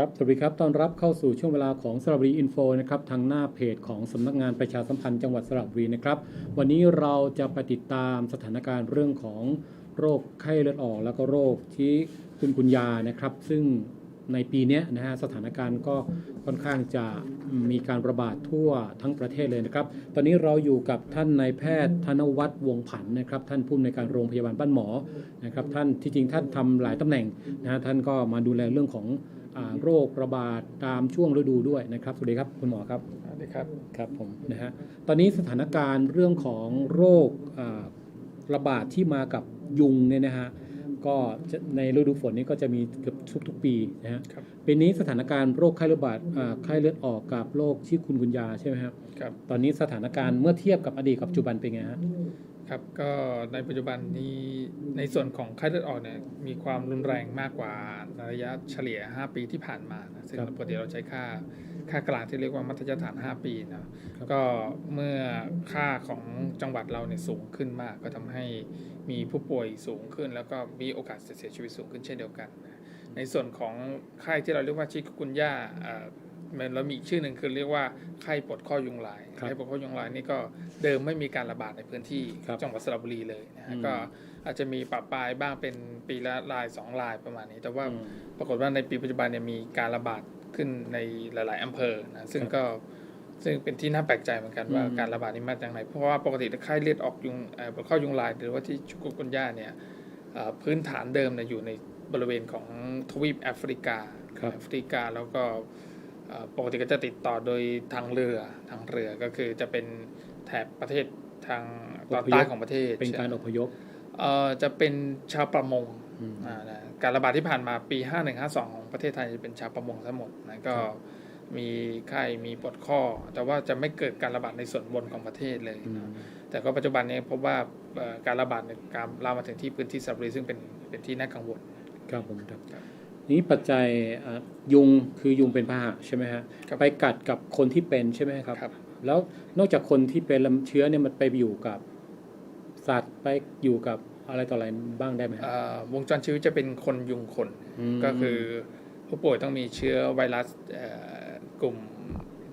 ครับ สวัสดีครับ ต้อนรับเข้าสู่ช่วงเวลาของสระบุรีอินโฟนะครับ ทางหน้าเพจของสำนักงานประชาสัมพันธ์จังหวัดสระบุรีนะครับ วันนี้เราจะไปติดตามสถานการณ์เรื่องของโรคไข้เลือดออก แล้วก็โรคที่คุณคุณยานะครับ ซึ่งในปีนี้นะฮะสถานการณ์ก็ค่อนข้างจะมีการระบาดทั่วทั้งประเทศเลยนะครับ ตอนนี้เราอยู่กับท่านนายแพทย์ธนวัฒน์วงผันนะครับ ท่านผู้อำนวยการโรงพยาบาลบ้านหมอนะครับ ท่านที่จริงท่านทำหลายตำแหน่งนะฮะท่านก็มาดูแลเรื่องของ โรคระบาดตามช่วงฤดูด้วยนะครับ สวัสดีครับคุณหมอครับสวัสดีครับครับผมนะฮะตอนนี้สถานการณ์เรื่องของโรคอ่าระบาดที่มากับยุงเนี่ยนะฮะก็จะในฤดูฝนนี้ก็จะมีเกือบทุกๆปีนะฮะครับปีนี้สถานการณ์โรคไข้เลือดบาดอ่าไข้เลือดออกกับโรคที่คุณกุญยาใช่ไหมครับครับ ตอนนี้สถานการณ์เมื่อเทียบกับอดีตกับปัจจุบันเป็นไงฮะ ครับก็ในปัจจุบันนี้ในส่วนของไข้เลือดออกเนี่ยมีความรุนแรงมากกว่าระยะเฉลี่ย 5 ปีที่ผ่านมานะซึ่งปกติเราใช้ค่าค่ากลางที่เรียกว่ามัธยฐาน 5 ปีนะก็เมื่อค่าของจังหวัดเราเนี่ยสูงขึ้นมาก ก็ทำให้มีผู้ป่วยสูงขึ้น แล้วก็มีโอกาสเสียชีวิตสูงขึ้นเช่นเดียวกันนะในส่วนของไข้ที่เราเรียกว่าชิคุกุนย่า เอ่อมันเรามีอีกชื่อหนึ่งคือเรียกว่าไข้ปวดข้อยุงลายครับไข้ปวดข้อยุงลายนี่ก็เดิมไม่มีการระบาดในพื้นที่ครับจังหวัดสระบุรีเลยนะฮะอืมก็อาจจะมีปรับปลายบ้างเป็นปีละลายสองลายประมาณนี้ แต่ว่าอืมปรากฏว่าในปีปัจจุบันเนี่ยมีการระบาดขึ้นในหลาย ๆอำเภอนะซึ่งครับก็ซึ่งเป็นที่น่าแปลกใจเหมือนกันว่าอืมการระบาดนี้มาจากไหนเพราะว่าปกติไข้เลือดออกยุงเอ่อข้อยุงลาย หรือว่าที่ชุกุกุนย่าเนี่ยเอ่อพื้นฐานเดิมเนี่ยอยู่ในบริเวณของทวีปแอฟริกาครับแอฟริกาแล้วก็เอ่อ ปกติก็จะติดต่อโดยทางเรือทางเรือก็คือจะเป็นแถบประเทศทางตอนใต้ของประเทศเป็นการอพยพเอ่อจะเป็นชาวประมงอืมอ่านะการระบาดที่ผ่านมาปี 5152 ของประเทศไทยจะเป็นชาวประมงทั้งหมดนะก็ครับมีไข้มีปวดข้อ แต่ว่าจะไม่เกิดการระบาดในส่วนบนของประเทศเลยอืมนะแต่ก็ปัจจุบันนี้พบว่าเอ่อการระบาดในการลามมาถึงที่พื้นที่สระบุรีซึ่งเป็นเป็นที่น่ากังวลครับผมครับครับ นี้ปัจจัยอะยุงคือยุงเป็นพาหะใช่ไหมฮะครับไปกัดกับคนที่เป็นใช่ไหมครับครับแล้วนอกจากคนที่เป็นลำเชื้อเนี่ยมันไปอยู่กับสัตว์ไปอยู่กับอะไรต่ออะไรบ้างได้ไหมฮะเอ่อวงจรชีวิตจะเป็นคนยุงคนมก็คือผู้ป่วยต้องมีเชื้อไวรัสเอ่อกลุ่ม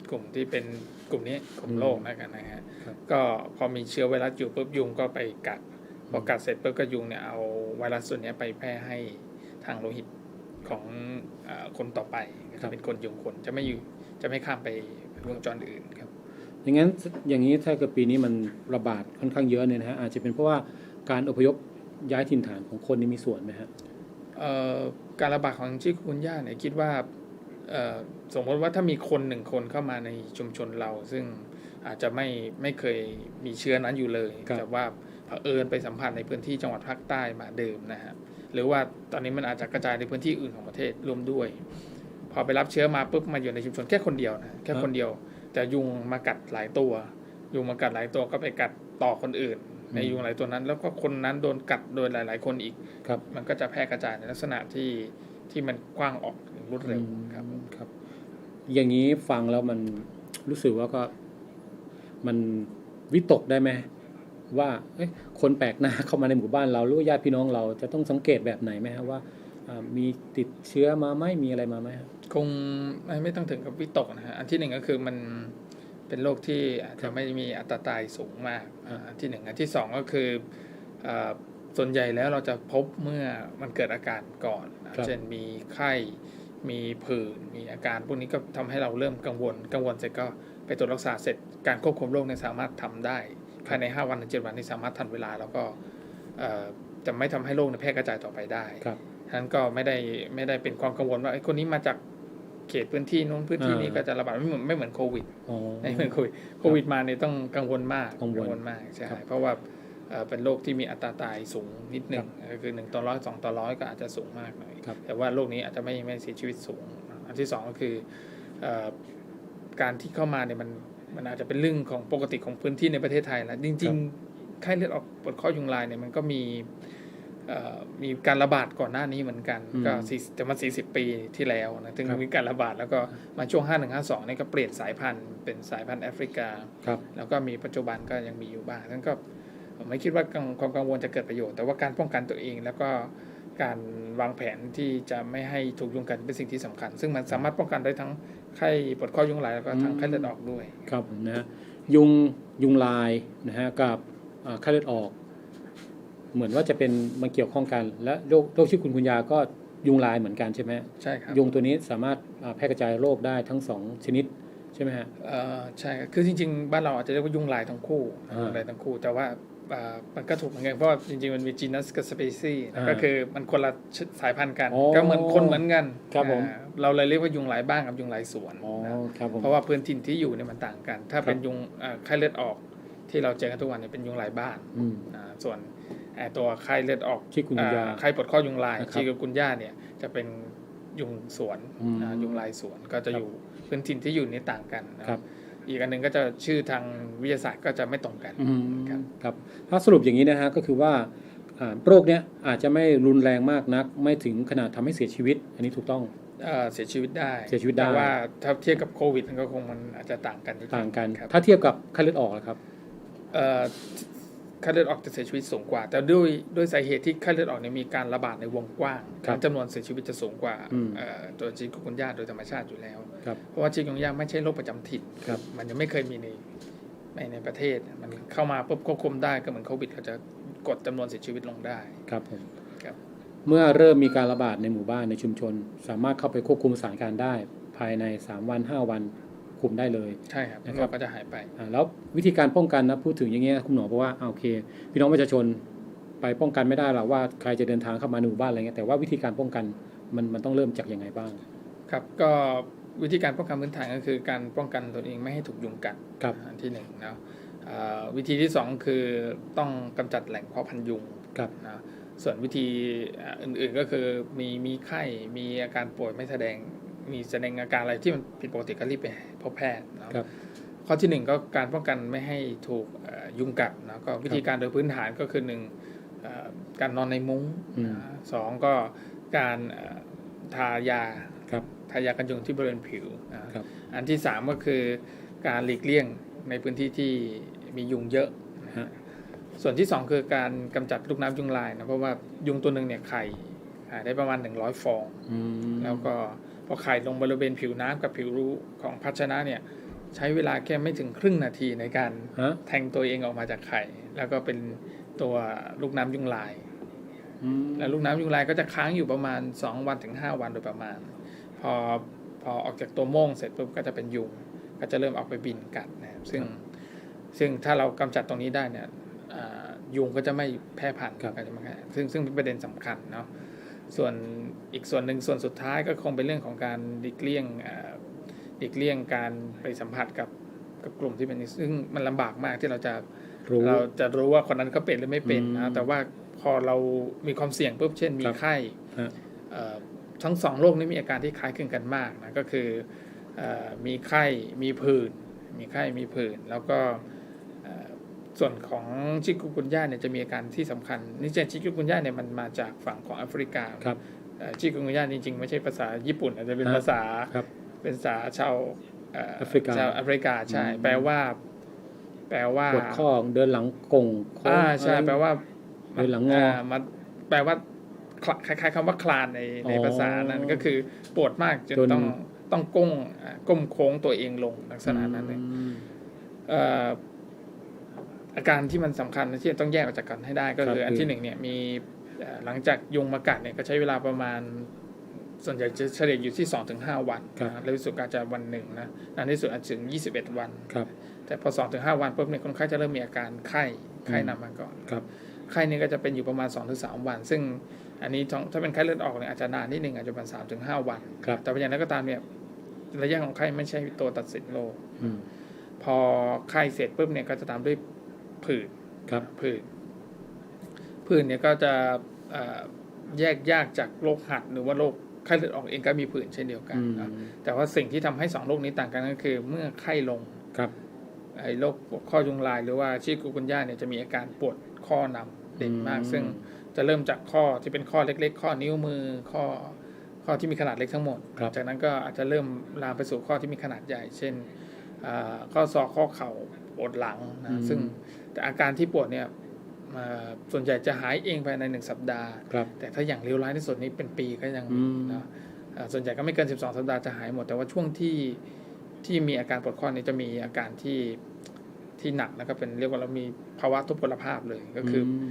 กลุ่มที่เป็นกลุ่มนี้กลุ่มโรคนะกันนะฮะครับก็พอมีเชื้อไวรัสอยู่ปุ๊บยุงก็ไปกัดพอกัดเสร็จปุ๊บก็ยุงเนี่ยเอาไวรัสส่วนเนี้ยไปแพร่ให้ทางโลหิต ของเออคนต่อไปก็จะเป็นคนยุงคนจะไม่อยู่จะไม่ข้ามไปวงจรอื่นครับอย่างนั้นอย่างนี้ถ้าเกิดปีนี้มันระบาดค่อนข้างเยอะเนี่ยนะฮะอาจจะเป็นเพราะว่าการอพยพย้ายถิ่นฐานของคนนี่มีส่วนไหมฮะเอ่อการระบาดของชิคุกุนย่าเนี่ยคิดว่าเอ่อสมมติว่าถ้ามีคนหนึ่งคนเข้ามาในชุมชนเรา ซึ่งอาจจะไม่ไม่เคยมีเชื้อนั้นอยู่เลยครับแต่ว่าเผอิญไปสัมผัสในพื้นที่จังหวัดภาคใต้มาเดิมนะฮะ หรือว่าตอนนี้มันอาจจะกระจายในพื้นที่อื่นของประเทศร่วมด้วย พอไปรับเชื้อมาปุ๊บมาอยู่ในชุมชนแค่คนเดียวนะแค่คนเดียว แต่ยุงมากัดหลายตัว ยุงมากัดหลายตัวก็ไปกัดต่อคนอื่น ในยุงหลายตัวนั้น แล้วก็คนนั้นโดนกัดโดยหลาย ๆ คนอีกครับมันก็จะแพร่กระจายในลักษณะที่ที่มันกว้างออกอย่างรวดเร็วครับครับ อย่างนี้ฟังแล้วมันรู้สึกว่าก็มันวิตกได้ไหม ว่าเอ๊ะคนแปลกหน้าเข้ามาในหมู่บ้านเราหรือว่าญาติพี่น้องเราจะต้องสังเกตแบบไหนไหมฮะว่าอ่ามีติดเชื้อมาไหมมีอะไรมาไหมฮะคงไม่ไม่ต้องถึงกับวิตกนะฮะอันที่หนึ่งก็คือมันเป็นโรคที่อาจจะไม่มีอัตราตายสูงมากอ่าอันที่หนึ่งอันที่สองก็คืออ่าส่วนใหญ่แล้วเราจะพบเมื่อมันเกิดอาการก่อนนะครับเช่นมีไข้ มีผื่น มีอาการพวกนี้ก็ทำให้เราเริ่มกังวล กังวลเสร็จก็ไปตรวจรักษาเสร็จ การควบคุมโรคเนี่ยสามารถทำได้ ภายใน 5 วันถึง7วันนี้สามารถทันเวลา แล้วก็เอ่อจะไม่ทำให้โรคเนี่ยแพร่กระจายต่อไปได้ครับฉะนั้นก็ไม่ได้ไม่ได้เป็นความกังวลว่าไอ้คนนี้มาจากเขตพื้นที่นู้นพื้นที่นี้อ่าก็จะระบาดไม่เหมือนไม่เหมือนโควิดอ๋อไม่เหมือนโควิดโควิดมาเนี่ยต้องกังวลมากกังวลมากใช่ครับเพราะว่าเอ่อเป็นโรคที่มีอัตราตายสูงนิดหนึ่งก็คือหนึ่งต่อร้อยสองต่อร้อยก็อาจจะสูงมากหน่อยครับแต่ว่าโรคนี้อาจจะไม่ไม่เสียชีวิตสูง อันที่สองก็คือเอ่อการที่เข้ามาเนี่ยมัน มันอาจจะเป็นเรื่องของปกติของพื้นที่ในประเทศไทยแล้วจริงๆไข้เลือดออกปวดข้อยุงลายเนี่ยมันก็มีเอ่อมีการระบาดก่อนหน้านี้เหมือนกันอืมก็สี่แต่มาสี่สิบปีที่แล้วนะถึงครับมีการระบาดแล้วก็มาช่วงห้าหนึ่งห้าสองนี่ก็เปลี่ยนสายพันธุ์เป็นสายพันธุ์แอฟริกาครับแล้วก็มีปัจจุบันก็ยังมีอยู่บ้างนั้นก็ผมไม่คิดว่ากังความกังวลจะเกิดประโยชน์ แต่ว่าการป้องกันตัวเองแล้วก็การวางแผนที่จะไม่ให้ถูกยุงกัดเป็นสิ่งที่สำคัญ ซึ่งมันสามารถป้องกันได้ทั้ง ไข้ปวดข้อยุงลายแล้วก็ทั้งไข้เลือดออกด้วย ครับผมนะฮะยุงยุงลายนะฮะกับอ่าไข้เลือดออก เหมือนว่าจะเป็นมันเกี่ยวข้องกัน และโรคโรคที่คุณคุณยาก็ยุงลายเหมือนกันใช่ไหมใช่ครับยุงตัวนี้สามารถอ่าแพร่กระจายโรคได้ทั้งสองชนิดใช่ไหมฮะเอ่อใช่ครับคือจริงๆ บ้านเราอาจจะเรียกว่ายุงลายทั้งคู่อ่ายุงลายทั้งคู่ แต่ว่าอ่า มันก็ถูกเหมือนกันเพราะว่าจริงๆ มันมี genus กับ species อ่าก็คือมันคนละสายพันธุ์กันอ๋อก็เหมือนคนเหมือนกันครับผมอ่าเราเลยเรียกว่ายุงลายบ้านกับยุงลายสวนอ๋อนะครับผมเพราะว่าพื้นถิ่นที่อยู่เนี่ยมันต่างกัน ถ้าเป็นครับยุงอ่าไข้เลือดออกที่เราเจอกันทุกวันเนี่ยเป็นยุงลายบ้านอืมอ่าส่วนไอ้ตัวไข้เลือดออกชิคุนยาอ่ไข้ปวดข้อยุงลายนะครับชิกุนย่าเนี่ยจะเป็นยุงสวนอืมอ่ายุงลายสวนก็จะอยู่พื้นถิ่นที่อยู่นี่ต่างกันนะครับ อีกอันหนึ่งก็จะชื่อทางวิทยาศาสตร์ก็จะไม่ตรงกันอืมครับครับถ้าสรุปอย่างนี้นะฮะก็คือว่าอ่าโรคเนี้ยอาจจะไม่รุนแรงมากนัก ไม่ถึงขนาดทำให้เสียชีวิต อันนี้ถูกต้องเอ่อเสียชีวิตได้เสียชีวิตได้แต่ว่าถ้าเทียบกับโควิดมันก็คงมันอาจจะต่างกันนิดนึต่างกันครับถ้าเทียบกับไข้เลือดออกล่ะครับเอ่อ ค่าเลือดออกจะเสียชีวิตสูงกว่า แต่ด้วยด้วยสาเหตุที่ค่าเลือดออกเนี่ยมีการระบาดในวงกว้างครับจำนวนเสียชีวิตจะสูงกว่าอืมเอ่อตัวจีกุนยาโดยธรรมชาติอยู่แล้วครับเพราะว่าจีกุนยาไม่ใช่โรคประจำถิ่นครับมันยังไม่เคยมีในในในประเทศ มันเข้ามาปุ๊บควบคุมได้ก็เหมือนโควิดเขาจะกดจำนวนเสียชีวิตลงได้ครับผมครับเมื่อเริ่มมีการระบาดในหมู่บ้านในชุมชน สามารถเข้าไปควบคุมสถานการณ์ได้ ภายใน 3 วัน 5 วัน คุมได้เลยใช่ครับนะครับโรคก็จะหายไปอ่าแล้ววิธีการป้องกันนะพูดถึงอย่างเงี้ยคุณหมอบอกว่าอ่าโอเค พี่น้องประชาชนไปป้องกันไม่ได้หรอกว่าใครจะเดินทางเข้ามาในหมู่บ้านอะไรเงี้ยแต่ว่าวิธีการป้องกันมันมันต้องเริ่มจากยังไงบ้าง ครับก็วิธีการป้องกันพื้นฐานก็คือการป้องกันตนเองไม่ให้ถูกยุงกัดครับอันที่หนึ่งนะเอ่อวิธีที่สองคือต้องกำจัดแหล่งเพาะพันธุ์ยุงครับนะส่วนวิธีเอ่ออื่นๆก็คือมีมีไข้มีอาการป่วยไม่แสดง มีแสดงอาการอะไรที่มันผิดปกติก็รีบไปพบแพทย์นะครับข้อที่หนึ่งก็การป้องกันไม่ให้ถูกเอ่อยุงกัดนะก็วิธีการโดยพื้นฐานก็คือหนึ่งเอ่อการนอนในมุ้งอืมนะสองก็การเอ่อทายาครับทายากันยุงที่บริเวณผิวนะครับอันที่สามก็คือการหลีกเลี่ยงในพื้นที่ที่มียุงเยอะนะฮะส่วนที่สองคือการกำจัดลูกน้ำยุงลายนะเพราะว่ายุงตัวหนึ่งเนี่ยไข่ไข่ได้ประมาณ100ฟองอืมแล้วก็ พอไข่ลงบริเวณผิวน้ำกับผิวรูของภาชนะเนี่ยใช้เวลาแค่ไม่ถึงครึ่งนาทีในการฮะแทงตัวเองออกมาจากไข่ แล้วก็เป็นตัวลูกน้ำยุงลายอืมแล้วลูกน้ำยุงลายก็จะค้างอยู่ประมาณ 2 วันถึง 5 วันโดยประมาณ พอพอออกจากตัวโม่งเสร็จปุ๊บก็จะเป็นยุงก็จะเริ่มออกไปบินกัดนะครับซึ่งซึ่งถ้าเรากำจัดตรงนี้ได้เนี่ยอ่ายุงก็จะไม่แพร่พันธุ์ครับก็จะไม่แพร่ซึ่งซึ่งเป็นประเด็นสำคัญเนาะ ส่วนอีกส่วนหนึ่งส่วนสุดท้ายก็คงเป็นเรื่องของการหลีกเลี่ยงอ่าหลีกเลี่ยงการไปสัมผัสกับกับกลุ่มที่เป็นซึ่งมันลำบากมากที่เราจะรู้เราจะรู้ว่าคนนั้นเขาเป็นหรือไม่เป็นอืนะมแต่ว่าพอเรามีความเสี่ยงปุ๊บเช่นมีครับไข้ฮะเอ่อทั้งสองโรคนี้มีอาการที่คล้ายคลึงกันมากนะก็คือเออมีไข้มีผื่นมีไข้มีผื่นแล้วก็เอ่อ ส่วนของชิคุกุนย่าเนี่ยจะมีอาการที่สำคัญนี่จะชิคุกุนย่าเนี่ยมันมาจากฝั่งของแอฟริกาครับเอ่อชิคุกุนย่าจริงๆ ไม่ใช่ภาษาญี่ปุ่น อาจจะเป็นฮะภาษาครับเป็นภาษาชาวเแอฟริกาชาวแอฟริกาใช่อืมแปลว่า แปลว่าปวดข้อเดินหลังกงโค้งอ่าใช่อะไรแปลว่าเดินหลังงออ่มันแปลว่าคลคล้ายๆคำว่าคลานในในอ๋อภาษานั้นก็คือปวดมากจนจนต้องต้องก้มอ่าก้มโค้งตัวเองลงลักษณะนั้นเลย อืมเอ่ออาการที่มันสำคัญที่ต้องแยกออกจากกันให้ได้ก็คือครับอันที่หนึ่งเนี่ยมีเอ่อหลังจากยุงมากัดเนี่ยก็ใช้เวลาประมาณ ส่วนใหญ่จะเฉลี่ยอยู่ที่ 2-5 วันครับนะแล้วที่สุดอาจจะวันหนึ่งนะนานที่สุดอาจจะถึง 21 วันครับแต่พอ 2-5 วันปุ๊บเนี่ยคนไข้จะเริ่มมีอาการไข้ไข้นำมาก่อนครับไข้นี่ก็จะเป็นอยู่ประมาณ 2-3ถึงวัน ซึ่งอันนี้ต้องถ้าเป็นไข้เลือดออกเนี่ยอาจจะนานนิดนึงอาจจะประมาณ3ถึง5วันครับแต่เป็นอย่างนั้นก็ตามเนี่ยระยะของไข้ไม่ใช่ตัวตัดสินโรคอืมพอไข้เสร็จปุ๊บเนี่ยก็จะตามด้วย ผื่นครับผื่นผื่นเนี่ยก็จะเอ่อแยกยากจากโรคหัดหรือว่าโรคไข้เลือดออกเองก็มีผื่นเช่นเดียวกันอืมนะแต่ว่าสิ่งที่ทำให้สองโรคนี้ต่างกันก็คือ เมื่อไข้ลงครับไอ้โรคปวดข้อยุงลายหรือว่าชิคุกุนย่าเนี่ยจะมีอาการปวดข้อนำเด่นมากอืมซึ่งจะเริ่มจากข้อที่เป็นข้อเล็ก ๆ ข้อนิ้วมือข้อข้อที่มีขนาดเล็กทั้งหมดครับจากนั้นก็อาจจะเริ่มลามไปสู่ข้อที่มีขนาดใหญ่ เช่นอ่าข้อศอกข้อเข่าปวดหลังนะซึ่ง แต่อาการที่ปวดเนี่ยเอ่อส่วนใหญ่จะหายเองภายในหนึ่งสัปดาห์ครับแต่ถ้าอย่างเลวร้ายที่สุดนี่เป็นปีก็ยังอืมนะเอ่อส่วนใหญ่ก็ไม่เกิน 12 สัปดาห์จะหายหมด แต่ว่าช่วงที่ที่มีอาการปวดข้อนี้จะมีอาการที่ที่หนักแล้วก็เป็นเรียกว่าเรามีภาวะทุพพลภาพเลยก็คืออม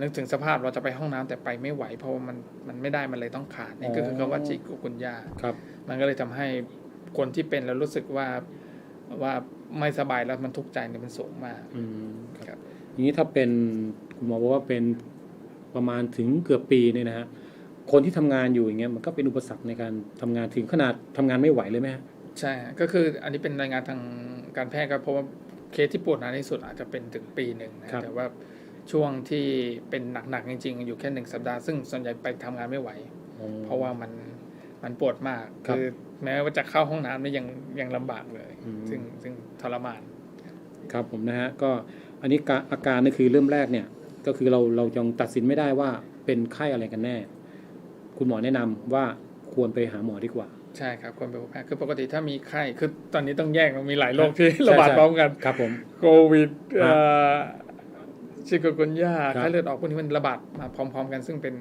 นึกถึงสภาพเราจะไปห้องน้ำแต่ไปไม่ไหว เพราะว่ามันมันไม่ได้มันเลยต้องขาดนี่ก็คืออ๋อคำว่าจิกุกุนยาครับ มันก็เลยทำให้คนที่เป็นแล้วรู้สึกว่าว่าไม่สบายแล้วมันทุกข์ใจเนี่ยมันสูงมาก นี้ถ้าเป็นคุณหมอบอกว่าเป็นประมาณถึงเกือบปีเนี่ยนะฮะคนที่ทำงานอยู่อย่างเงี้ยมันก็เป็นอุปสรรคในการทำงานถึงขนาดทำงานไม่ไหวเลยไหมฮะใช่ฮะก็คืออันนี้เป็นรายงานทางการแพทย์ก็เพราะว่าเคสที่ปวดนานที่สุดอาจจะเป็นถึงปีหนึ่งนะแต่ว่าช่วงที่เป็นหนักๆจริง ๆ อยู่แค่หนึ่งสัปดาห์ซึ่งส่วนใหญ่ไปทำงานไม่ไหวอ๋อเพราะว่ามันมันปวดมากครับคือแม้ว่าจะเข้าห้องน้ำนี่ยังยังลำบากเลยอืมซึ่งซึ่งทรมาน ครับผมนะฮะก็ อันนี้กาอาการนี่คือเริ่มแรกเนี่ยก็คือเราเรายังตัดสินไม่ได้ว่าเป็นไข้อะไรกันแน่ คุณหมอแนะนำว่าควรไปหาหมอดีกว่า ใช่ครับควรไปพบแพทย์คือปกติถ้ามีไข้คือตอนนี้ต้องแยกมันมีหลายโรคใช่ที่ระบาดใช่พร้อมกันครับผมโควิดครับเอ่อชิคุกุนยาครับไข้เลือดออกพวกนี้มันระบาดมาพร้อม ๆ กัน ซึ่งเป็น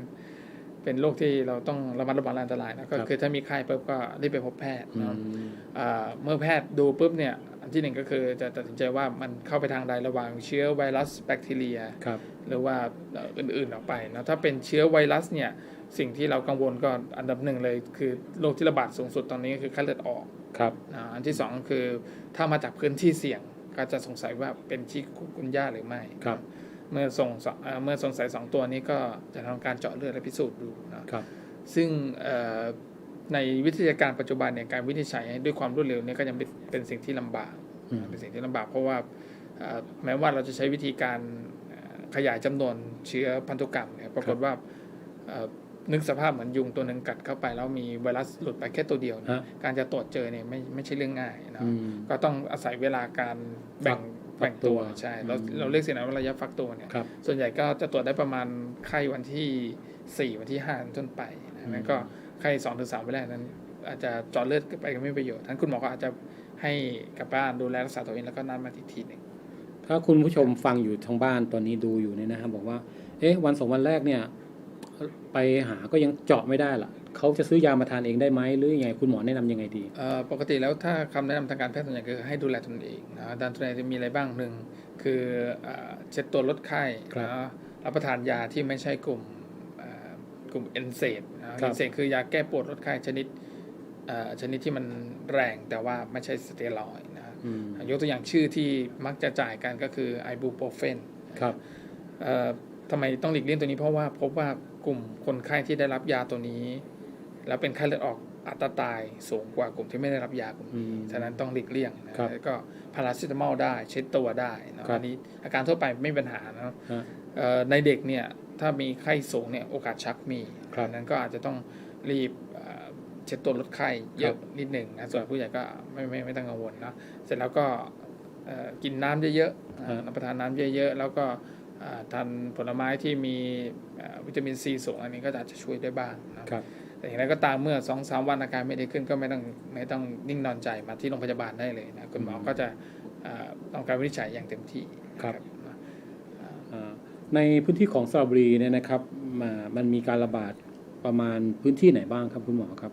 เป็นโรคที่เราต้องระมัดระวังและอันตรายนะก็คือถ้ามีไข้ปุ๊บก็รีบไปพบแพทย์อืเนาะมอ่าเมื่อแพทย์ดูปุ๊บเนี่ย อันที่หนึ่งก็คือจะตัดสินใจว่ามันเข้าไปทางใดระหว่างเชื้อไวรัสแบคทีเรียครับหรือว่าเอ่ออื่นๆออกไปนะถ้าเป็นเชื้อไวรัสเนี่ยสิ่งที่เรากังวลก็อันดับหนึ่งเลย คือโรคที่ระบาดสูงสุดตอนนี้ก็คือไข้เลือดออกครับอ่าอันที่สองคือถ้ามาจากพื้นที่เสี่ยงก็จะสงสัยว่าเป็นชิคุนย่าหรือไม่ครับเมื่อส่งสองเอ่อเมื่อสงสัยสองตัวนี้ก็จะทำการเจาะเลือดและพิสูจน์ดูนะครับซึ่งเอ่อ ในวิทยาการปัจจุบันเนี่ยการวินิจฉัยด้วยความรวดเร็วเนี่ยก็ยังเป็นเป็นสิ่งที่ลำบากอืมเป็นสิ่งที่ลำบากเพราะว่าเอ่อแม้ว่าเราจะใช้วิธีการเอ่อขยายจำนวนเชื้อพันธุกรรมเนี่ยปรากฏว่าเอ่อนึกสภาพเหมือนยุงตัวหนึ่งกัดเข้าไปแล้วมีไวรัสหลุดไปแค่ตัวเดียวเนี่ยฮะการจะตรวจเจอเนี่ยไม่ไม่ใช่เรื่องง่ายนะอืมก็ต้องอาศัยเวลาการแบ่งฟักแบ่งตัวฟักตัวใช่เราอืมเราเรียกสิ่งนั้นว่าระยะฟักตัวเนี่ยครับส่วนใหญ่ก็จะตรวจได้ประมาณไข้วันที่ 4 วันที่5เป็นต้นไปนะอืมนั้นก็ ไข้2ถึง3วันแรกนั้น อาจจะเจาะเลือดไปก็ไม่มีประโยชน์ท่านคุณหมอก็อาจจะให้กลับบ้านดูแลรักษาตัวเองแล้วก็นัดมาอีกทีหนึ่งถ้าคุณผู้ชมฟังอยู่ทางบ้านตอนนี้ดูอยู่เนี่ยนะครับบอกว่า เอ๊ะวันสองวันแรกเนี่ย ไปหาก็ยังเจาะไม่ได้ล่ะเขาจะซื้อยามาทานเองได้ไหมหรือยังไงคุณหมอแนะนำยังไงดีเอ่อปกติแล้วถ้าคำแนะนำทางการแพทย์ส่วนใหญ่คือให้ดูแลตนเองนะด้านตัวเองจะมีอะไรบ้างหนึ่งคือเอ่อเช็ดตัวลดไข้ครับนะรับประทานยาที่ไม่ใช่กลุ่มเอ่อ กลุ่มเอนเซดครัเอบนเซดคือยาแก้ปวดลดไข้ชนิดเอ่อชนิดที่มันแรงแต่ว่าไม่ใช่สเตียรอยด์นะอืมยกตัวอย่างชื่อที่มักจะจ่ายกันก็คือไอบูโปรเฟนครับเอ่อทำไมต้องหลีกเลี่ยงตัวนี้เพราะว่าพบว่ากลุ่มคนไข้ที่ได้รับยาตัวนี้ แล้วเป็นไข้เลือดออกอัตราตายสูงกว่ากลุ่มที่ไม่ได้รับยากลุ่มอืมฉะนั้นต้องหลีกเลี่ยงนะครับแล้วก็พาราซิตามอลได้ เช็ดตัวได้นะครับอันนี้อาการทั่วไปไม่มีปัญหานะฮะเอ่อในเด็กเนี่ย ถ้ามีไข้สูงเนี่ยโอกาสชักมีครับดังนั้นก็อาจจะต้องรีบเอ่อเช็ดตัวลดไข้เยอะนิดหนึ่งนะส่วนผู้ใหญ่ก็ไม่ไม่ไม่ต้องกังวลนะเสร็จแล้วก็เอ่อกินน้ำเยอะๆอ่ารับประทานน้ำเยอะๆ แล้วก็อ่าทานผลไม้ที่มีเอ่อวิตามินซีสูงอันนี้ก็อาจจะช่วยได้บ้างนะครับแต่อย่างไรก็ตามเมื่อสองสามวันอาการไม่ดีขึ้นก็ไม่ต้องไม่ต้องนิ่งนอนใจมาที่โรงพยาบาลได้เลยนะคุณหมอก็จะเอ่อต้องการวินิจฉัยอย่างเต็มที่นะนะอ่า ในพื้นที่ของสระบุรีเนี่ยนะครับมามันมีการระบาดประมาณพื้นที่ไหนบ้างครับคุณหมอครับ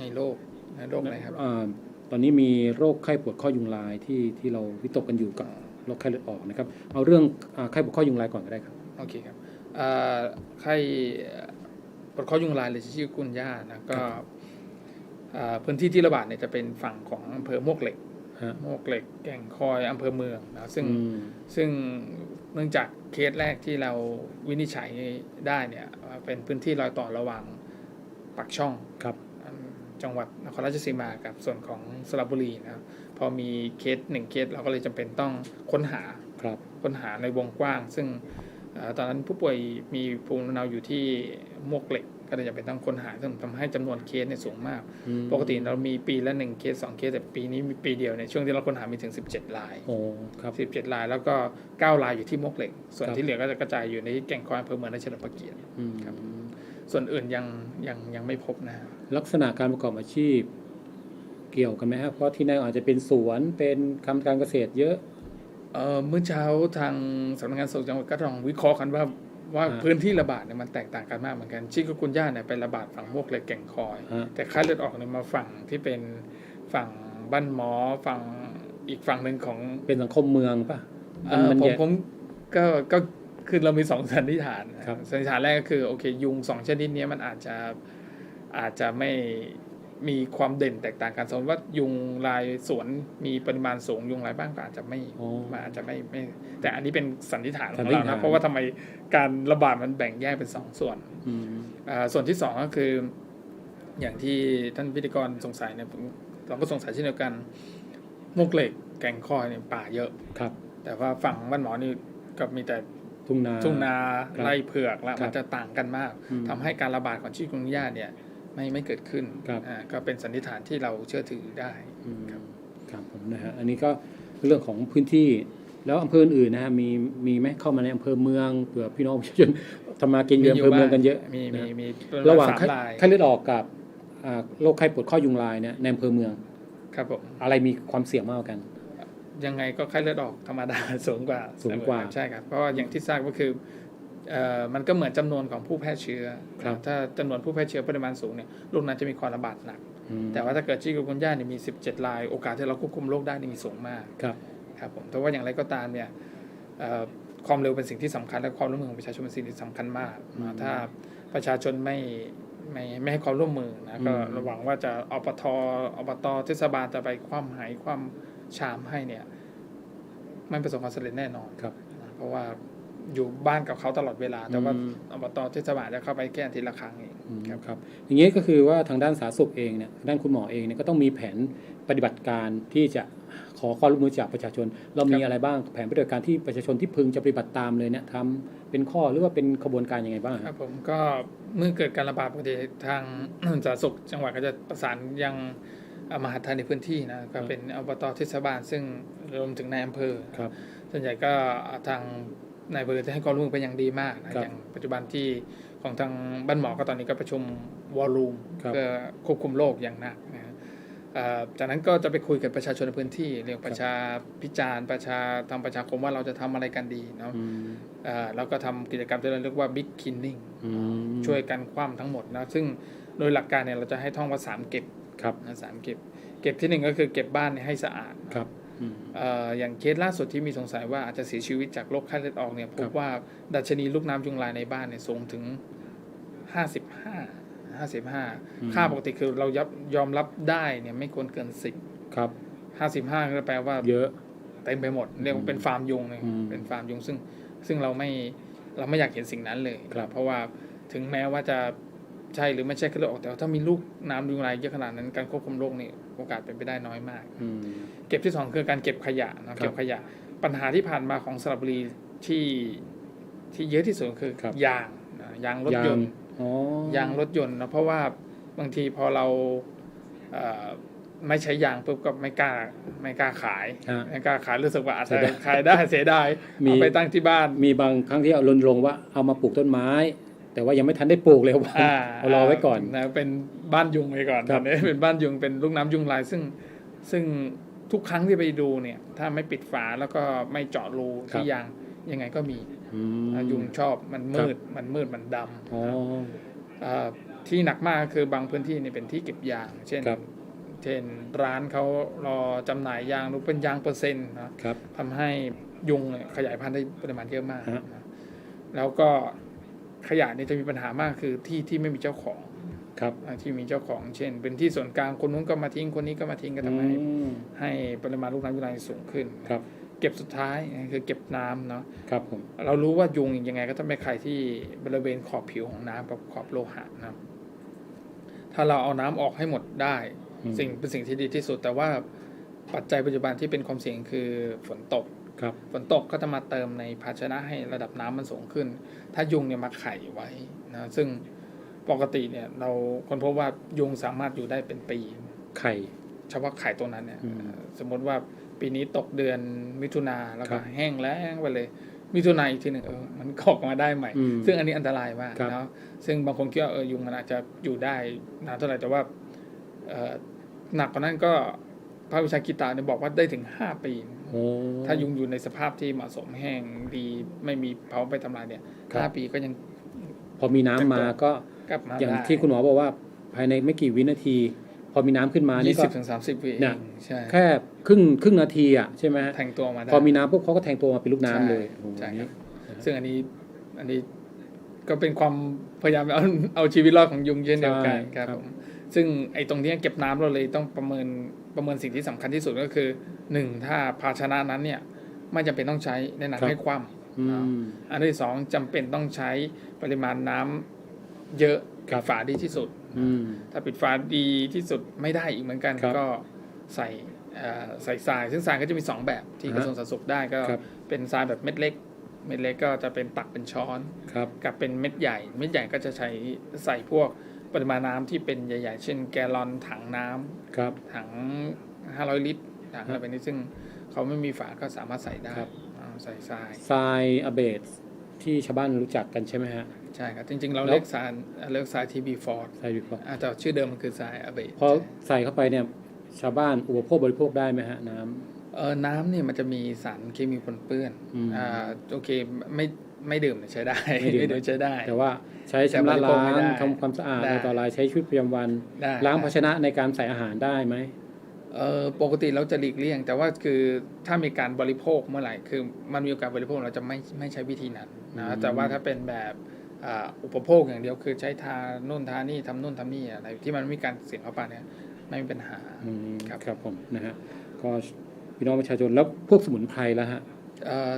ในโลกในโลกอะไรครับอ่าตอนนี้มีโรคไข้ปวดข้อยุงลายที่ที่เราวิตกกันอยู่กับโรคไข้เลือดออกนะครับ เอาเรื่องอาไข้ปวดข้อยุงลายก่อนก็ได้ครับโอเคครับเอ่อไข้ปวดข้อยุงลายหรือชื่อกุนย่านะก็เอ่อพื้นที่ที่ระบาดเนี่ยจะเป็นฝั่งของอำเภอมวกเหล็ก ฮะมวกเหล็กแก่งคอยอำเภอเมืองนะซึ่งอืมซึ่งเนื่องจากเคสแรกที่เราวินิจฉัยได้เนี่ยเป็นพื้นที่รอยต่อระหว่างปากช่องครับจังหวัดนครราชสีมากับส่วนของสระบุรีนะพอมีเคสหนึ่งเคสเราก็เลยจำเป็นต้องค้นหาครับค้นหาในวงกว้าง ซึ่งเอ่อตอนนั้นผู้ป่วยมีภูมิลำเนาอยู่ที่มวกเหล็ก ก็เลยจำเป็นต้องค้นหาซึ่งทำให้จำนวนเคสเนี่ยสูงมากอืมปกติเรามีปีละหนึ่งเคสสองเคสแต่ปีนี้มีปีเดียวในยช่วงที่เราค้นหามีถึง 17รายโอ้ครับ17ราย แล้วก็9รายอยู่ที่มวกเหล็ก ส่วนครับที่เหลือก็จะกระจายอยู่ในแก่งคอยอำเภอเมืองและเฉลิมพระเกียรติอืมครับส่วนอื่นยังยังยังไม่พบนะฮะลักษณะการประกอบอาชีพ เกี่ยวกันไหมครับเพราะที่นั่นอาจจะเป็นสวนเป็นทำการเกษตรเยอะเอ่อเมื่อเช้าทางสำนักงานสาธารณสุขจังหวัดก็ต้องวิเคราะห์กันว่า ว่าอ่าพื้นที่ระบาดเนี่ยมันแตกต่างกันมากเหมือนกันชิคุกุนย่าเนี่ยไประบาดฝั่งมวกเหล็กแก่งคอยฮะแต่ไข้เลือดออกเนี่ยมาฝั่งที่เป็นฝั่งบ้านหมอฝั่งอีกฝั่งหนึ่งของเป็นสังคมเมืองป่ะเอ่อมันผมแยกผมก็ก็คือเรามีสองสันนิษฐานนะครับสันนิษฐานแรกก็คือโอเค ยุงสองชนิดเนี้ยมันอาจจะอาจจะไม่ มีความเด่นแตกต่างกันสมมติว่ายุงลายสวนมีปริมาณสูงยุงลายบ้างก็อาจจะไม่อ๋อมันอาจจะไม่ไม่ แต่อันนี้เป็นสันนิษฐานขสัอนงนิษเราฐานนะเพราะว่าทำไมการระบาดมันแบ่งแยกเป็นสองส่วนอืมอ่าส่วนที่สองก็คือ อย่างที่ท่านพิธีกรสงสัยเนี่ยผมเราก็สงสัยเช่นเดียวกันมุกเหล็กแก่งคอยเนี่ยป่าเยอะครับ แต่ว่าฝั่งบ้านหมอนี่ก็มีแต่ทุ่งนาทุ่งนาครับไร่เผือกแล้วครับมันจะต่างกันมากอืมทำให้การระบาดของชิคุนย่าเนี่ย ไม่ไม่เกิดขึ้นครับอ่าก็เป็นสันนิษฐานที่เราเชื่อถือได้อืมครับครับผมนะฮะอันนี้ก็เรื่องของพื้นที่แล้วอำเภออื่นๆนะฮะมีมีไหมเข้ามาในอำเภอเมืองเผื่อพี่น้องประชาชนทำมากินอยู่อำเภอเมืองกันเยอะมีมีนะมีระหว่างสามไข้รายไข้เลือดออกกับอ่าโรคไข้ปวดข้อยุงลายเนี่ยในอำเภอเมืองครับผมอะไรมีความเสี่ยงมากกว่ากัน ยังไงก็ไข้เลือดออกธรรมดาสูงกว่าสูงกว่าใช่ครับเพราะว่าอย่างที่ทราบก็คือเอ่อ มันก็เหมือนจำนวนของผู้แพร่เชื้อครับถ้าจำนวนผู้แพร่เชื้อปริมาณสูงเนี่ยโรคนั้นจะมีความระบาดหนักอืมแต่ว่าถ้าเกิดชิคุกุนย่าเนี่ยมี 17 ราย โอกาสที่เราควบคุมโรคได้นี่มีสูงมากครับครับผมแต่ว่าอย่างไรก็ตามเนี่ยเอ่อความเร็วเป็นสิ่งที่สำคัญและความร่วมมือของประชาชนเป็นสิ่งที่สำคัญมากอืมถ้าประชาชนไม่ไม่ไม่ให้ความร่วมมือนะก็อืมระหวังว่าจะอปทอบตเทศบาลจะไปคว่ำหายคว่ำชามให้เนี่ยไม่ประสบความสำเร็จแน่นอนครับนะเพราะว่า อยู่บ้านกับเขาตลอดเวลา แต่ว่าอืมอบตเทศบาลจะเข้าไปแก้ทีละครั้งเองอืมครับครับอย่างนี้ก็คือว่าทางด้านสาธารณสุขเองเนี่ยด้านคุณหมอเองเนี่ยก็ต้องมีแผนปฏิบัติการที่จะขอความร่วมมือจากประชาชน เรามีอะไรบ้างแผนปฏิบัติการที่ประชาชนที่พึงจะปฏิบัติตามเลยเนี่ยทำเป็นข้อหรือว่าเป็นขบวนการยังไงบ้างคครัรับบผมก็เมื่อเกิดการระบาดปกติทางสาธารณสุขจังหวัดก็จะประสานยังเอ่อมหาดไทยในพื้นที่นะก็เป็นอบตเทศบาลซึ่งรวมถึงในายอำเภอครับส่วนใหญ่ก็ทาง นายอำเภอจะให้ความร่วมมือเป็นอย่างดีมากนะครับอย่างปัจจุบันที่ของทางบ้านหมอก็ตอนนี้ก็ประชุมวอลลุ่มครับเพื่อควบคุมโรคอย่างหนักนะฮะเอ่อจากนั้นก็จะไปคุยกับประชาชนในพื้นที่เรื่องประชาพิจารณ์ประชาทำประชาคมว่าเราจะทำอะไรกันดีเนาะอืมเอ่อแล้วก็ทำกิจกรรมที่เราเรียกว่า Big Cleaning อืมช่วยกันคว่ำทั้งหมดนะซึ่งโดยหลักการเนี่ยเราจะให้ท่องว่าสามเก็บครับนะสามเก็บ เก็บที่หนึ่งก็คือเก็บบ้านเนี่ยให้สะอาดครับ อืมเอ่ออย่างเคสล่าสุดที่มีสงสัยว่าอาจจะเสียชีวิตจากโรคไข้เลือดออกเนี่ยพครับบว่าดัชนีลูกน้ำยุงลายในบ้านเนี่ยสูงถึง 55 55 ค่าปกติคือเรายับยอมรับได้เนี่ยไม่ควรเกิน 10 ครับ 55ก็แปลว่าเยอะเต็มไปหมดเรียกว่าเป็นฟาร์มยุงเลยอืมเป็นฟาร์มยุงซึ่งซึ่งเราไม่เราไม่อยากเห็นสิ่งนั้นเลยครับเพราะว่าถึงแม้ว่าจะ ใช่หรือไม่ใช่ก็เลือดออกแต่ว่าถ้ามีลูกน้ำยุงลายเยอะขนาดนั้นการควบคุมโรคนี่โอกาสเป็นไปได้น้อยมากอืมเก็บที่สองคือการเก็บขยะนะเก็บขยะ ปัญหาที่ผ่านมาของสระบุรีที่ที่เยอะที่สุดคือครับยางนะยางรถยนต์อ๋อยางรถยนต์นะเพราะว่าบางทีพอเราเอ่อไม่ใช้ยางปุ๊บก็ไม่กล้าไม่กล้าขายฮะไม่กล้าขายรู้สึกว่าอาจเสีจะยดายขายได้เสียดายมีเอาไปตั้งที่บ้าน มีบางครั้งที่เอารณรงค์ว่าเอามาปลูกต้นไม้ แต่ว่ายังไม่ทันได้ปลูกเลยว่าอ่าเอารอไว้ก่อนนะเป็นบ้านยุงไว้ก่อนคตรัอบนนี้เป็นบ้านยุงเป็นลูกน้ำยุงลาย ซึ่งซึ่งทุกครั้งที่ไปดูเนี่ย ถ้าไม่ปิดฝาแล้วก็ไม่เจาะรูที่ยางยังไงก็มีอืมยุงชอบมันมืดมันมืดมันดำอ๋อเอ่อที่หนักมากก็คือบางพื้นที่นี่เป็นที่เก็บยาง เช่นครับเช่นร้านเขารอจำหน่ายยางหรือเป็นยางเปอร์เซ็นต์นะครับทำให้ยุงเนี่ยขยายพันธุ์ได้ปริมาณเยอะมากฮะนะแล้วก็ ขยะนี่จะมีปัญหามากคือที่ที่ไม่มีเจ้าของครับอ่าที่มีเจ้าของเช่น เป็นที่ส่วนกลางคนนู้นก็มาทิ้งคนนี้ก็มาทิ้งก็ทำให้อืมให้ปริมาณลูกน้ำยุงลายสูงขึ้นครับ เก็บสุดท้ายคือเก็บน้ำเนาะครับผมเรารู้ว่ายุงยังไงก็ต้องไปไข่ที่บริเวณขอบผิวของน้ำกับขอบโลหะนะครับถ้าเราเอาน้ำออกให้หมดได้อืมสิ่งเป็นสิ่งที่ดีที่สุด แต่ว่าปัจจัยปัจจุบันที่เป็นความเสี่ยงคือฝนตกครับ ฝนตกก็จะมาเติมในภาชนะให้ระดับน้ำมันสูงขึ้น ถ้ายุงเนี่ยมาไข่ไว้นะซึ่งปกติเนี่ย เราคนพบว่ายุงสามารถอยู่ได้เป็นปีไข่เฉพาะไข่ตัวนั้นเนี่ยอืมเอ่อสมมติว่าปีนี้ตกเดือนมิถุนาแล้วครัก็บแห้งแล้งไปเลย มิถุนาอีกทีหนึ่งเออมันก็ออกมาได้ใหม่อืมซึ่งอันนี้อันตรายมากครับเนาะซึ่งบางคนคิดว่าเออยุงมันอาจจะอยู่ได้นานเท่าไหร่แต่ว่าเอ่อหนักกว่านั้นก็ภาควิชากีตาเนี่ยบอกว่าได้ถึงห้าปีโอ้ ถ้ายุงอยู่ในสภาพที่เหมาะสมแห้งดีไม่มีเผาไปทำลายเนี่ยครับ ห้าปีก็ยัง พอมีน้ำมาก็กลับมาอย่างได้ที่คุณหมอบอกว่าภายในไม่กี่วินาที พอมีน้ำขึ้นมานี่ยี่ก็ สิบถึงสามสิบวิเอเนี่ยงใช่แค่ครึ่งครึ่งนาทีอะใช่ไหมฮะแทงตัวมาได้ พอมีน้ำปุ๊บเขาก็แทงตัวมาเป็นลูกน้ำเลยใช่โอ้โหใช่นี่ครับซึ่งอันนี้อันนี้ก็เป็นความพยายามเอาเอาชีวิตรอดของยุงเช่นเดียวกันครับ ผม ซึ่งไอ้ตรงเนี้ยเก็บน้ำเราเลยต้องประเมินประเมินสิ่งที่สำคัญที่สุดก็คือหนึ่งถ้าภาชนะนั้นเนี่ยไม่จำเป็นต้องใช้แนะนำให้คว่ำอืมอันที่สองจำเป็นต้องใช้ปริมาณน้ำเยอะครัปิบดฝาดีที่สุดอืมถ้าปิดฝาดีที่สุดไม่ได้อีกเหมือนกันครับก็ใส่เอ่อใส่ทราย ซึ่งทรายก็จะมีสองแบบที่ฮะกระทรวงสาธารณสุขได้ก็ครับเป็นทรายแบบเม็ดเล็ก เม็ดเล็กก็จะเป็นตักเป็นช้อนครับกับเป็นเม็ดใหญ่ เม็ดใหญ่ก็จะใช้ใส่พวก ปริมาณน้ำที่เป็นใหญ่ ๆ เช่น แกลลอนถังน้ำครับถัง 500 ลิตรถังอะไรแบบนี้ซึ่งเขาไม่มีฝาก็สามารถใส่ได้ครับอ่าใส่ทรายทรายอเบดที่ชาวบ้านรู้จักกันใช่ไหมฮะใช่ครับจริง ๆ เราแล้วเรียกสารเรียกทรายทีบีฟอร์ดทรายดีกว่าแต่ชื่อเดิมมันคือทรายอเบพอใส่เข้าไปเนี่ยชาวบ้านอุปโภคบริโภคได้ไหมฮะน้ำเออน้ำเนี่ยมันจะมีสารเคมีปนเปื้อนอืมอ่าโอเคไม่ ไม่ดื่มเนี่ยใช้ได้ไม่ดื่มใช้ได้ แต่ว่าใช้ชำระแต่บริโภคล้าไม่งได้ทำความสะอาดได้อะไรต่ออะไรใช้ชีวิตประจำวันได้ล้างภาชนะในการใส่อาหารได้ไหมเออปกติเราจะหลีกเลี่ยง แต่ว่าคือถ้ามีการบริโภคเมื่อไหร่คือมันมีโอกาสบริโภคเราจะไม่ไม่ใช้วิธีนั้นอืนะมแต่ว่าถ้าเป็นแบบอ่าอุปโภคอย่างเดียวคือใช้ทานู่นทานี่ทำนู่นทำนี่อะไรที่มันไม่มีการเสี่ยงเข้าไปเนี่ยไม่มีปัญหาอืมครับครับผมนะฮะก็พี่น้องประชาชนแล้วพวกสมุนไพรแล้วฮะเอ่อ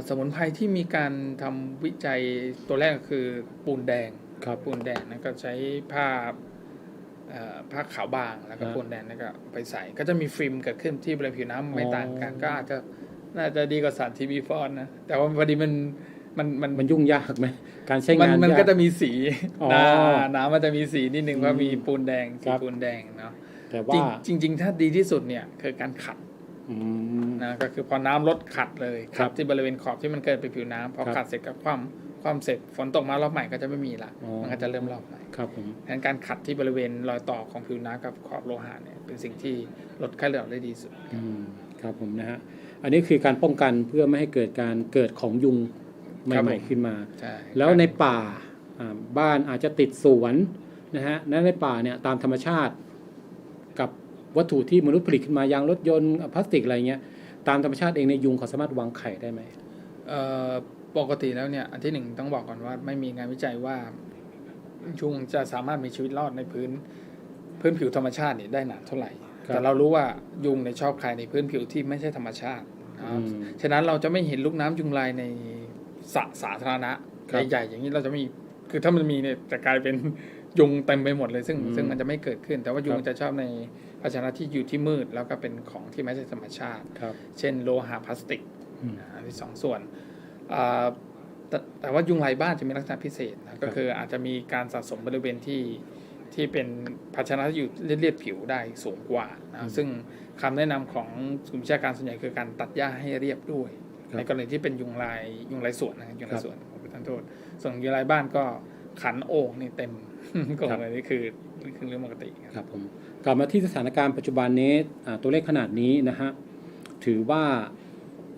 สมุนไพรที่มีการทำวิจัยตัวแรกก็คือปูนแดงครับปูนแดงนะก็ใช้ผ้าเอ่อผ้าขาวบางแล้วก็ฮะปูนแดงแล้วก็ไปใส่ ก็จะมีฟิล์มเกิดขึ้นที่บริเวณผิวน้ำไม่อ๋อต่างกัน ก็อาจจะน่าจะดีกว่าสารทีวีฟอนนะแต่ว่าพอดีมันมันมันมันยุ่งยากไหมการใช้มันงานมันยาก็จะมีสีอ๋อน้ำน้ำมันจะมีสีนิดนึงอืมเพราะมีปูนแดงคสีรับปูนแดงเนาะแต่ว่าจริงจริง ๆ ถ้าดีที่สุดเนี่ยคือการขัดอืม นะก็คือพอน้ำลดขัดเลยครัขับดที่บริเวณขอบที่มันเกิดไปผิวน้ำพอครับขัดเสร็จก็คว่ำคว่ำเสร็จฝนตกมารอบใหม่ก็จะไม่มีละอ๋อมันก็จะเริ่มรอบใหม่ครับผมดังนั้นการขัดที่บริเวณรอยต่อของผิวน้ำกับขอบโลหะเนี่ยเป็นสิ่งที่ลดไข้เลือดออกได้ดีสุดอืมครับผมนะฮะอันนี้คือการป้องกันเพื่อไม่ให้เกิดการเกิดของยุงใหม่ๆขึ้นมาใช่แล้วในป่าอ่าบ้านอาจจะติดสวนนะฮะและในป่าเนี่ยตามธรรมชาติกับ วัตถุที่มนุษย์ผลิตขึ้นมายางรถยนต์พลาสติกอะไรเงี้ยตามธรรมชาติเองในยยุงเขาสามารถวางไข่ได้ไหมเอ่อปกติแล้วเนี่ยอันที่หนึ่งต้องบอกก่อนว่าไม่มีงานวิจัยว่ายุงจะสามารถมีชีวิตรอดในพื้นพื้นผิวธรรมชาติเนี่ยได้นานเท่าไหร่ครับแต่เรารู้ว่ายุงในยชอบใครในพื้นผิวที่ไม่ใช่ธรรมชาตินะครับอืมฉะนั้นเราจะไม่เห็นลูกน้ำยุงลายในสระสาธารณะครับใหญ่ๆอย่างนี้เราจะไม่มีคือถ้ามันมีเนี่ยจะกลายเป็นยุงเต็มไปหมดเลยซึ่งอืมซึ่งมันจะไม่เกิดขึ้น แต่ว่ายุคงรับจะชอบใน ภาชนะที่อยู่ที่มืดแล้วก็เป็นของที่ไม่ใช่ธรรมชาติครับเช่นโลหะพลาสติกอืมอันที่สองส่วนอ่าแต่แต่ว่ายุงลายบ้านจะมีลักษณะพิเศษนะก็คืออาจจะมีการสะสมบริเวณที่ที่เป็นภาชนะที่อยู่เลียดๆผิวได้สูงกว่านะซึ่งคำแนะนำของกลุ่มวิชาการส่วนใหญ่คือการตัดหญ้าให้เรียบด้วยครับในกรณีที่เป็นยุงลายยุงลายสวนนะยุงครัลายบสวนขอประทานโทษ ส่วนยุงลายบ้านก็ขันโอ่งนี่เต็มกล่องเลยนี่คือนี่คือเรื่องปกติครับครับผม กลับมาที่สถานการณ์ปัจจุบันนี้อ่าตัวเลขขนาดนี้นะฮะถือว่า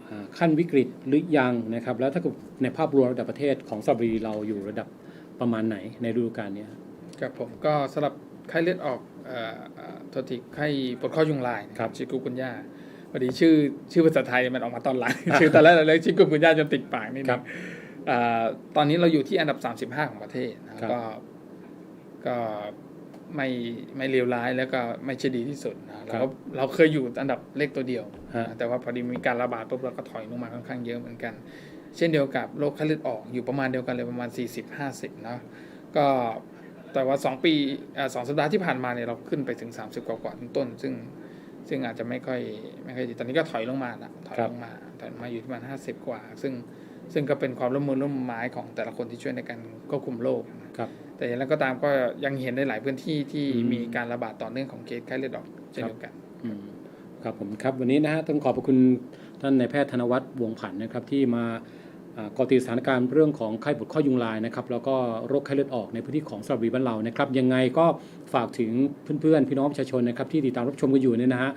อ่าขั้นวิกฤตหรือยังนะครับ แล้วถ้าเกิดในภาพรวมระดับประเทศของสระบุรีเราอยู่ระดับประมาณไหนในฤดูกาลเนี้ยครับผมก็สำหรับไข้เลือดออกเอ่อเอ่อโทษทีไข้ปวดข้อยุงลายนะครับชิคุกุนย่าพอดีชื่อชื่อภาษาไทยมันออกมาตอนหลังชื่อตอนแรกเราเรียกชิคุกุนย่าจนติดปากนิดครันึบงอ่าตอนนี้เราอยู่ที่อันดับ 35 ของประเทศนะครับก็ก็ ไม่ไม่เลวร้ายแล้วก็ไม่ใช่ดีที่สุดนะเราก็เราเคยอยู่อันดับเลขตัวเดียวฮะแต่ว่าพอดีมีการระบาดปุ๊บเราก็ถอยลงมาค่อนข้างเยอะเหมือนกัน เช่นเดียวกับโรคไข้เลือดออกอยู่ประมาณเดียวกันเลยประมาณ 40-50เนาะก็แต่ว่า 2 ปีอ่าสองสัปดาห์ที่ผ่านมาเนี่ยเราขึ้นไปถึง 30 กว่ากว่าๆต้นๆซึ่งซึ่งอาจจะไม่ค่อยไม่ค่อยดีตอนนี้ก็ถอยลงมาละถอยครับลงมาถอยลงมาอยู่ที่ประมาณ50 กว่า ซึ่งซึ่งก็เป็นความร่วมมือร่วมไม้ของแต่ละคนที่ช่วยในการควบคุมโรคนะครับ แต่อย่างไรก็ตามก็ยังเห็นในหลายพื้นที่ที่อืมมีการระบาดต่อเนื่องของเคสไข้เลือดออกเช่นเดียวกันอืมครับผมครับวันนี้นะฮะต้องขอบพระคุณท่านนายแพทย์ธนวัฒน์วงศ์ผันนะครับที่มาอ่าเกาะติดสถานการณ์เรื่องของไข้ปวดข้อยุงลายนะครับแล้วก็โรคไข้เลือดออกในพื้นที่ของสระบุรีบ้านเรานะครับยังไงก็ฝากถึงเพื่อนๆพี่น้องประชาชนนะครับที่ติดตามรับชมกันอยู่เนี่ยนะฮะ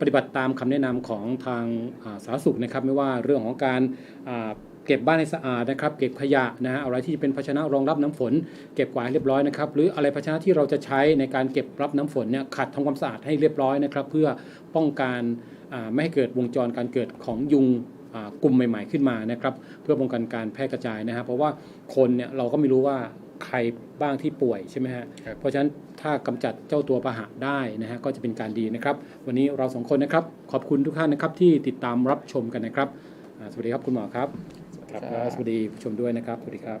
ปฏิบัติตามคำแนะนำของทางอ่าสาธารณสุขนะครับไม่ว่าเรื่องของการอ่า เก็บบ้านให้สะอาดนะครับ เก็บขยะนะฮะเอาอะไรที่เป็นภาชนะรองรับน้ำฝน เก็บกวาดให้เรียบร้อยนะครับหรืออะไรภาชนะที่เราจะใช้ในการเก็บรับน้ำฝนเนี่ยขัดทำความสะอาดให้เรียบร้อยนะครับ เพื่อป้องกันอ่าไม่ให้เกิดวงจรการเกิดของยุงอ่ากลุ่มใหม่ ๆขึ้นมานะครับ เพื่อป้องกันการแพร่กระจายนะฮะเพราะว่าคนเนี่ยเราก็ไม่รู้ว่าใครบ้างที่ป่วยใช่ไหมฮะครับเพราะฉะนั้นถ้ากำจัดเจ้าตัวพาหะได้นะฮะก็จะเป็นการดีนะครับ วันนี้เราสองคนนะครับ ขอบคุณทุกท่านนะครับที่ติดตามรับชมกันนะครับอ่าสวัสดีครับคุณหมอครับ ครับแล้วสวัสดีผู้ชมด้วยนะครับ สวัสดีครับ